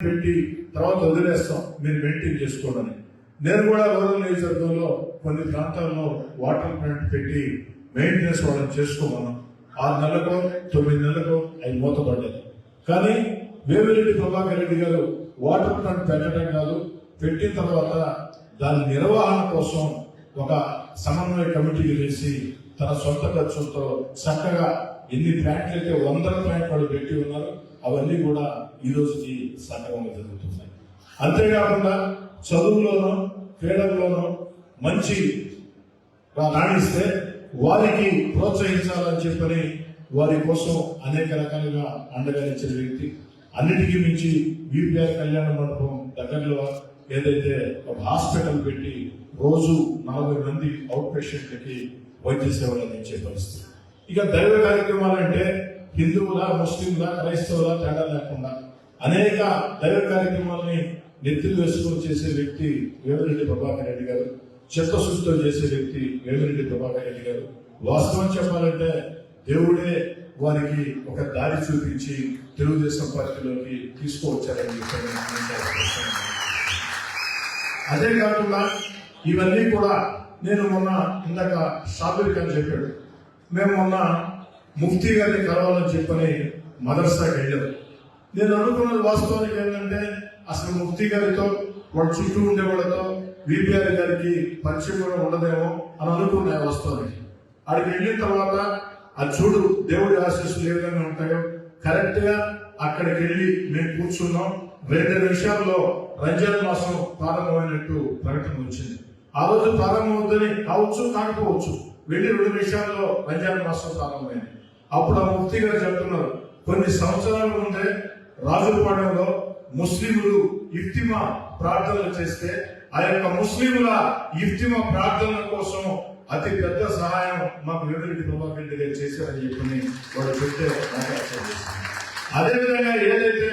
పెట్టి తర్వాత వదిలేస్తాం. మీరు మెయింటైన్ చేసుకోండి నేను కూడా రూరల్ నియోజకవర్గంలో కొన్ని ప్రాంతాల్లో వాటర్ ప్లాంట్ పెట్టి మెయింటెనెన్స్ వాళ్ళని చేసుకోమన్నాం. ఆరు నెలలకు తొమ్మిది నెలలకు అవి మూతపడ్డది కానీ వేమిరెడ్డి ప్రభాకర్ రెడ్డి గారు వాటర్ ప్లాంట్ పెట్టడం కాదు పెట్టిన తర్వాత దాని నిర్వహణ కోసం ఒక సమన్వయ కమిటీకి వేసి తన సొంత ఖర్చులతో చక్కగా ఎన్ని ప్లాంట్లు అయితే వందల ప్లాంట్ వాళ్ళు పెట్టి ఉన్నారు అవన్నీ కూడా ఈ రోజుకి సక్రమంగా జరుగుతున్నాయి. అంతేకాకుండా చదువులోనూ క్రీడల్లోనూ మంచి రాణిస్తే వారికి ప్రోత్సహించాలని చెప్పని వారి కోసం అనేక రకాలుగా అండగా ఇచ్చిన వ్యక్తి. అన్నిటికీ మించి వీపీఆర్ కళ్యాణ మండపం దగ్గరలో ఏదైతే ఒక హాస్పిటల్ పెట్టి రోజు నలభై మంది అవుట్ పేషెంట్లకి వైద్య సేవలు అందించే పరిస్థితి. ఇక దైవ కార్యక్రమాలు అంటే హిందువుల ముస్లింల క్రైస్తవుల తేడా లేకుండా అనేక దైవ కార్యక్రమాలని నెత్తిలు వేసుకొని చేసే వ్యక్తి వేమిరెడ్డి ప్రభాకర్ రెడ్డి గారు చిత్తశుద్ధితో చేసే వ్యక్తి వేమిరెడ్డి ప్రభాకర్ రెడ్డి గారు. వాస్తవం చెప్పాలంటే దేవుడే వారికి ఒక దారి చూపించి తెలుగుదేశం పార్టీలోకి తీసుకువచ్చారని చెప్పి అదే కాకుండా ఇవన్నీ కూడా నేను మొన్న ఇందాక షాబీర్ అని చెప్పాడు. మేము మొన్న ముఫ్తీ గారిని కలవాలని చెప్పని మదర్సాకి వెళ్ళాం. నేను అనుకున్నది వాస్తవానికి ఏంటంటే అసలు ముఫ్తీ గారితో వాడు చుట్టూ ఉండే వాళ్ళతో విపిఆర్ గారికి పరిచయం కూడా ఉండదేమో అని అనుకున్నాయి వాస్తవానికి. అక్కడికి వెళ్ళిన తర్వాత అది చూడు దేవుడి ఆశీస్సులు ఏ విధంగా ఉంటాయో కరెక్ట్గా అక్కడికి వెళ్ళి మేము కూర్చున్నాం. రెండు నిమిషాల్లో రంజాన్ మాసం ప్రారంభమైనట్టు ప్రకటన వచ్చింది. ఆ రోజు ప్రారంభమవుతుంది కావచ్చు కాకపోవచ్చు. వెళ్ళి రెండు నిమిషాల్లో రంజాన్ మాసం ప్రారంభమైంది. అప్పుడు ఆ ముఫ్తీ గారు చెప్తున్నారు కొన్ని సంవత్సరాల ముందే రాజుపాలెంలో ముస్లింలు ఇఫ్తిమా ప్రార్థనలు చేస్తే ఆ యొక్క ముస్లింల ఇఫ్తిమా ప్రార్థనల కోసం అతి పెద్ద సహాయం మాకు ఎదురికి ప్రభాకర్ రెడ్డి గారు చేశారని చెప్పి వాడు చెప్తే అదేవిధంగా ఏదైతే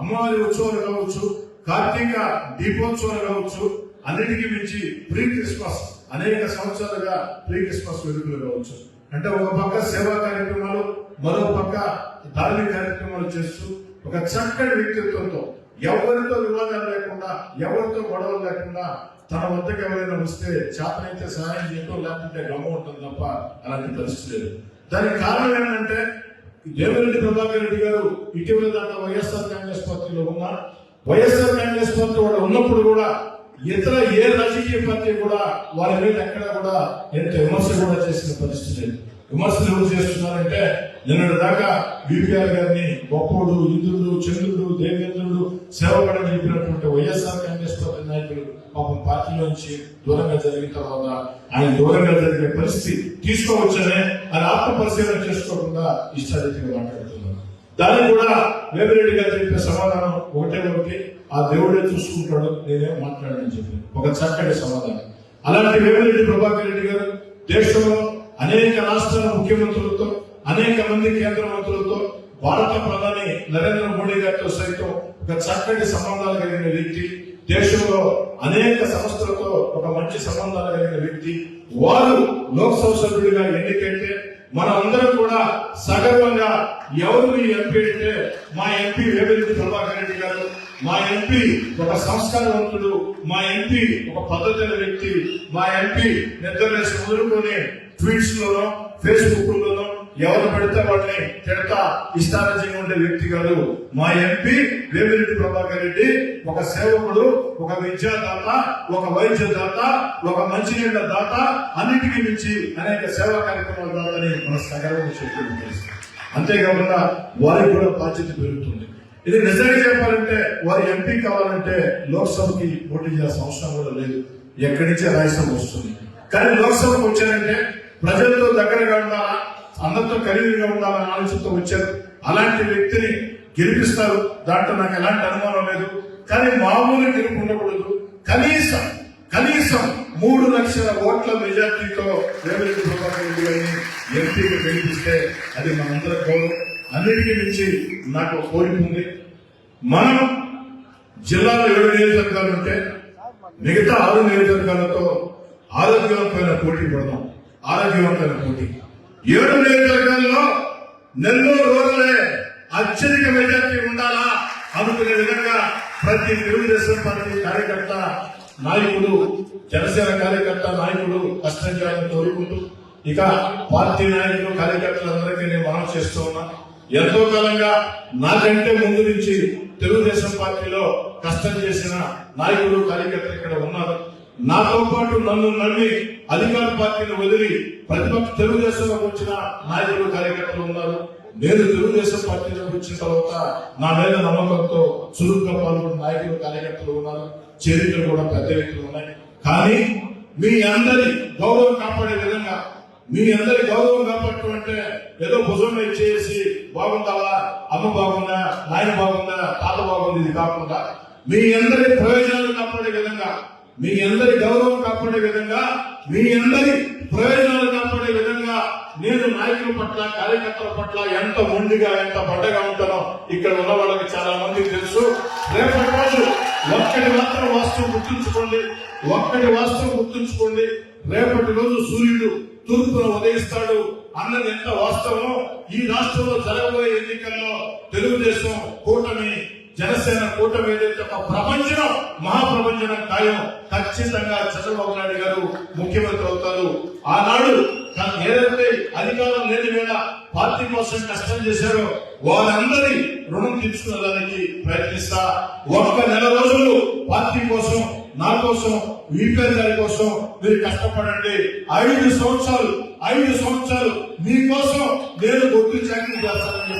అమ్మవారి ఉత్సవాలు కావచ్చు కార్తీక దీపోత్సవాలు కావచ్చు అన్నిటికీ మించి ప్రీ క్రిస్మస్ అనేక సంవత్సరాలుగా ప్రీ క్రిస్మస్ వేడుకలు కావచ్చు అంటే ఒక పక్క సేవా కార్యక్రమాలు మరో పక్క ధార్మిక కార్యక్రమాలు చేస్తూ ఒక చక్కటి వ్యక్తిత్వంతో ఎవరితో వివాదాలు లేకుండా ఎవరితో గొడవలు లేకుండా తన వద్దకు ఎవరైనా వస్తే చేతనైతే సహాయం చేయటం లేకుంటే గమ్మ ఉంటుంది తప్ప అలాంటి పరిస్థితి లేదు. దానికి కారణం ఏంటంటే దేవరెడ్డి ప్రభాకర్ రెడ్డి గారు ఇటీవల దాంట్లో వైఎస్ఆర్ కాంగ్రెస్ పార్టీలో ఉన్న వైఎస్ఆర్ కాంగ్రెస్ పార్టీ కూడా ఉన్నప్పుడు కూడా ఇతర ఏ రాజకీయ పార్టీ కూడా వారి మీద ఎక్కడ కూడా ఎంత విమర్శ కూడా చేసిన పరిస్థితి లేదు. విమర్శలు ఎవరు చేస్తున్నారంటే నిన్నటి దాకా బీపీఆర్ గారిని గొప్పోడు ఇంద్రుడు చంద్రుడు దేవేంద్రుడు సేవపడని చెప్పినటువంటి వైఎస్ఆర్ కాంగ్రెస్ పార్టీ నాయకులు పాపం పార్టీలోంచి దూరంగా జరిగిన తర్వాత ఆయన దూరంగా జరిగే పరిస్థితి తీసుకోవచ్చనే ఆయన ఆత్మ పరిశీలన చేసుకోకుండా ఇష్టారీతిగా మాట్లాడుతున్నారు. దానికి కూడా వేమిరెడ్డి గారు చెప్పే సమాధానం ఒకటే ఒకటి ఆ దేవుడే చూసుకుంటాడు నేనేం మాట్లాడని చెప్పి ఒక చక్కటి సమాధానం. అలాంటి వేమిరెడ్డి ప్రభాకర్ రెడ్డి గారు దేశంలో అనేక రాష్ట్రాల ముఖ్యమంత్రులతో అనేక మంది కేంద్ర మంత్రులతో భారత ప్రధాని నరేంద్ర మోడీ గారితో సైతం ఒక చక్కటి సంబంధాలు కలిగిన వ్యక్తి దేశంలో అనేక సంస్థలతో ఒక మంచి సంబంధాలు కలిగిన వ్యక్తి. వారు లోక్సభ సభ్యుడిగా ఎన్నికైతే మన అందరం కూడా సగం ఎవరు మీ ఎంపీ అంటే మా ఎంపీ వేమిరెడ్డి ప్రభాకర్ రెడ్డి గారు మా ఎంపీ ఒక సంస్కారవంతుడు మా ఎంపీ ఒక పద్ధతి వ్యక్తి మా ఎంపీ నిద్రలేసి వదులుకొని ట్వీట్స్ లోనో ఫేస్బుక్ లోనో ఎవరు పెడితే వాళ్ళని తిడతా ఇష్టారాజ్యంగా ఉండే వ్యక్తి కాదు. మా ఎంపీ వేమిరెడ్డి ప్రభాకర్ రెడ్డి ఒక సేవకుడు ఒక విద్యాదాత ఒక వైద్యదాత ఒక మంచినీళ్ళ దాత అన్నిటికీ మించి అనేక సేవా కార్యక్రమాలు దాతని మన సగర్వం చెప్పి అంతేకాకుండా వారికి కూడా బాధ్యత పెరుగుతుంది. ఇది నిజంగా చెప్పాలంటే వారి ఎంపీ కావాలంటే లోక్సభకి పోటీ చేయాల్సిన అవసరం కూడా లేదు. ఎక్కడి నుంచే రాజ్యసభ వస్తుంది. కానీ లోక్సభకు వచ్చారంటే ప్రజలతో దగ్గరగా ఉండాలా అందరితో ఖరీదుగా ఉండాలనే ఆలోచనతో వచ్చారు. అలాంటి వ్యక్తిని గెలిపిస్తారు. దాంట్లో నాకు ఎలాంటి అనుమానం లేదు. కానీ మామూలు గెలుపు ఉండకూడదు. కనీసం కనీసం మూడు లక్షల ఓట్ల మెజార్టీతో రేవంత్ ప్రభాకర్ రెడ్డి గారిని ఎంపీగా గెలిపిస్తే అది మనందరం గౌరవం అన్నిటికీ మించి నాకు కోరిక ఉంది. మనం జిల్లాలో ఏడు నియోజకవర్గాలు ఉంటే మిగతా ఆరు నియోజకవర్గాలతో ఆరోగ్యవంతమైన పోటీ పడదాం. ఆరోగ్యవంతమైన పోటీ. ఏడు నియోజకవర్గాల్లో నెల్లూరు రోజులే అత్యధిక మెజార్టీ ఉండాలా? అనుకునే విధంగా ప్రతి తెలుగుదేశం పార్టీ కార్యకర్త నాయకుడు జనసేన కార్యకర్త నాయకుడు కష్టం చేయాలని కోరుకుంటూ ఇక పార్టీ నాయకులు కార్యకర్తలందరికీ నేను మనం చేస్తూ ఉన్నా. ఎంతో కాలంగా నాకంటే ముందు నుంచి తెలుగుదేశం పార్టీలో కష్టం చేసిన నాయకులు కార్యకర్తలు ఇక్కడ ఉన్నారు. నాతో పాటు నన్ను నమ్మి అధికార పార్టీని వదిలి ప్రతిపక్ష తెలుగుదేశంలోకి వచ్చిన నాయకులు కార్యకర్తలు ఉన్నారు. నేను తెలుగుదేశం పార్టీలోకి వచ్చిన తర్వాత నా మీద నమ్మకంతో చురుగ్గా పాల్గొన్న నాయకులు కార్యకర్తలు ఉన్నారు. చరిత్ర కూడా పెద్ద వ్యక్తులు ఉన్నాయి కానీ మీ అందరి గౌరవం కాపాడే విధంగా మీ అందరి గౌరవం కాపాడటం అంటే ఏదో భుజం చేసి బాగుంటావా అమ్మ బాగుందా నాయన బాగుందా తాత బాగుంది ఇది కాకుండా మీ అందరి ప్రయోజనాలు కాపాడే విధంగా మీ అందరి గౌరవం కాపాడే విధంగా మీ అందరి ప్రయోజనాలు కాపాడే విధంగా నేను నాయకుల పట్ల కార్యకర్తల పట్ల ఎంత మొండిగా ఎంత బండగా ఉంటానో ఇక్కడ ఉన్న వాళ్ళకి చాలా మందికి తెలుసు. రేపటి ఒక్కటి మాత్రం వాస్తవం గుర్తుంచుకోండి ఒక్కటి వాస్తవం గుర్తుంచుకోండి. రేపటి రోజు సూర్యుడు తూర్పున ఉదయిస్తాడు అన్నది ఎంత వాస్తవమో ఈ రాష్ట్రంలో జరగబోయే ఎన్నికల్లో తెలుగుదేశం కూటమి జనసేన కూటమి ఏదైతే ఒక ప్రపంచం మహాప్రపంచం ఖాయం ఖచ్చితంగా చంద్రబాబు నాయుడు గారు ముఖ్యమంత్రి అవుతారు. ఆనాడు ఏదైతే అధికారం లేని వేళ పార్టీ కోసం కష్టం చేశారో వారందరి రుణం తీర్చుకునేదానికి ప్రయత్నిస్తా. ఒక్క నెల రోజులు పార్టీ కోసం నా కోసం వీపీఆర్ గారి కోసం మీరు కష్టపడండి. ఐదు సంవత్సరాలు ఐదు సంవత్సరాలు మీకోసం నేను గొప్ప చాకరీ చేస్తానని